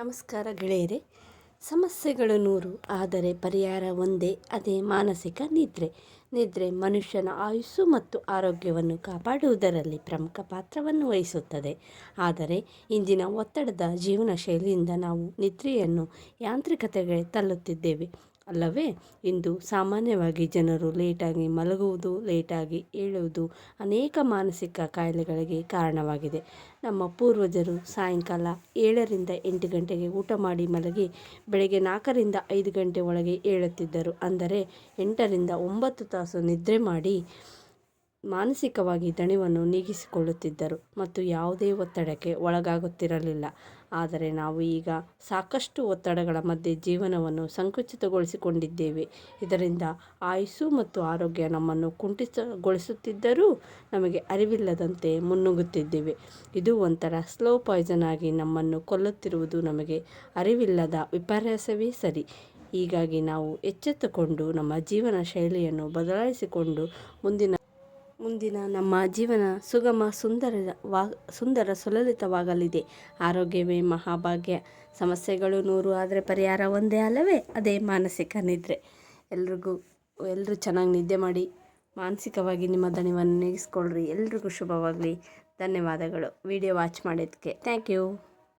ನಮಸ್ಕಾರ ಗೆಳೆಯರೆ. ಸಮಸ್ಯೆಗಳು ನೂರು, ಆದರೆ ಪರಿಹಾರ ಒಂದೇ, ಅದೇ ಮಾನಸಿಕ ನಿದ್ರೆ. ನಿದ್ರೆ ಮನುಷ್ಯನ ಆಯುಸ್ಸು ಮತ್ತು ಆರೋಗ್ಯವನ್ನು ಕಾಪಾಡುವುದರಲ್ಲಿ ಪ್ರಮುಖ ಪಾತ್ರವನ್ನು ವಹಿಸುತ್ತದೆ. ಆದರೆ ಇಂದಿನ ಒತ್ತಡದ ಜೀವನ ಶೈಲಿಯಿಂದ ನಾವು ನಿದ್ರೆಯನ್ನು ಯಾಂತ್ರಿಕತೆಗೆ ತಳ್ಳುತ್ತಿದ್ದೇವೆ. ಅಲ್ಲವೇ? ಇಂದು ಸಾಮಾನ್ಯವಾಗಿ ಜನರು ಲೇಟಾಗಿ ಮಲಗುವುದು, ಲೇಟಾಗಿ ಏಳುವುದು ಅನೇಕ ಮಾನಸಿಕ ಕಾಯಿಲೆಗಳಿಗೆ ಕಾರಣವಾಗಿದೆ. ನಮ್ಮ ಪೂರ್ವಜರು ಸಾಯಂಕಾಲ ಏಳರಿಂದ ಎಂಟು ಗಂಟೆಗೆ ಊಟ ಮಾಡಿ ಮಲಗಿ, ಬೆಳಗ್ಗೆ ನಾಲ್ಕರಿಂದ ಐದು ಗಂಟೆ ಒಳಗೆ ಏಳುತ್ತಿದ್ದರು. ಅಂದರೆ ಎಂಟರಿಂದ ಒಂಬತ್ತು ತಾಸು ನಿದ್ರೆ ಮಾಡಿ ಮಾನಸಿಕವಾಗಿ ದಣಿವನ್ನು ನೀಗಿಸಿಕೊಳ್ಳುತ್ತಿದ್ದರು ಮತ್ತು ಯಾವುದೇ ಒತ್ತಡಕ್ಕೆ ಒಳಗಾಗುತ್ತಿರಲಿಲ್ಲ. ಆದರೆ ನಾವು ಈಗ ಸಾಕಷ್ಟು ಒತ್ತಡಗಳ ಮಧ್ಯೆ ಜೀವನವನ್ನು ಸಂಕುಚಿತಗೊಳಿಸಿಕೊಂಡಿದ್ದೇವೆ. ಇದರಿಂದ ಆಯುಸ್ಸು ಮತ್ತು ಆರೋಗ್ಯ ನಮ್ಮನ್ನು ಕುಂಠಿತಗೊಳಿಸುತ್ತಿದ್ದರೂ ನಮಗೆ ಅರಿವಿಲ್ಲದಂತೆ ಮುನ್ನುಗ್ಗುತ್ತಿದ್ದೇವೆ. ಇದು ಒಂಥರ ಸ್ಲೋ ಪಾಯ್ಸನ್ ಆಗಿ ನಮ್ಮನ್ನು ಕೊಲ್ಲುತ್ತಿರುವುದು ನಮಗೆ ಅರಿವಿಲ್ಲದ ವಿಪರ್ಯಾಸವೇ ಸರಿ. ಹೀಗಾಗಿ ನಾವು ಎಚ್ಚೆತ್ತುಕೊಂಡು ನಮ್ಮ ಜೀವನ ಶೈಲಿಯನ್ನು ಬದಲಾಯಿಸಿಕೊಂಡು ಮುಂದಿನ ಮುಂದಿನ ನಮ್ಮ ಜೀವನ ಸುಗಮ, ಸುಂದರ, ವಾ, ಸುಂದರ, ಸುಲಲಿತವಾಗಲಿದೆ. ಆರೋಗ್ಯವೇ ಮಹಾಭಾಗ್ಯ. ಸಮಸ್ಯೆಗಳು ನೂರು ಆದರೆ ಪರಿಹಾರ ಒಂದೇ ಅಲ್ಲವೇ? ಅದೇ ಮಾನಸಿಕ ನಿದ್ರೆ. ಎಲ್ರಿಗೂ ಎಲ್ಲರೂ ಚೆನ್ನಾಗಿ ನಿದ್ದೆ ಮಾಡಿ, ಮಾನಸಿಕವಾಗಿ ನಿಮ್ಮ ದಣಿವನ್ನು ನೀಗಿಸ್ಕೊಳ್ರಿ. ಎಲ್ರಿಗೂ ಶುಭವಾಗಲಿ. ಧನ್ಯವಾದಗಳು. ವಿಡಿಯೋ ವಾಚ್ ಮಾಡಿದ್ದಕ್ಕೆ. Thank you.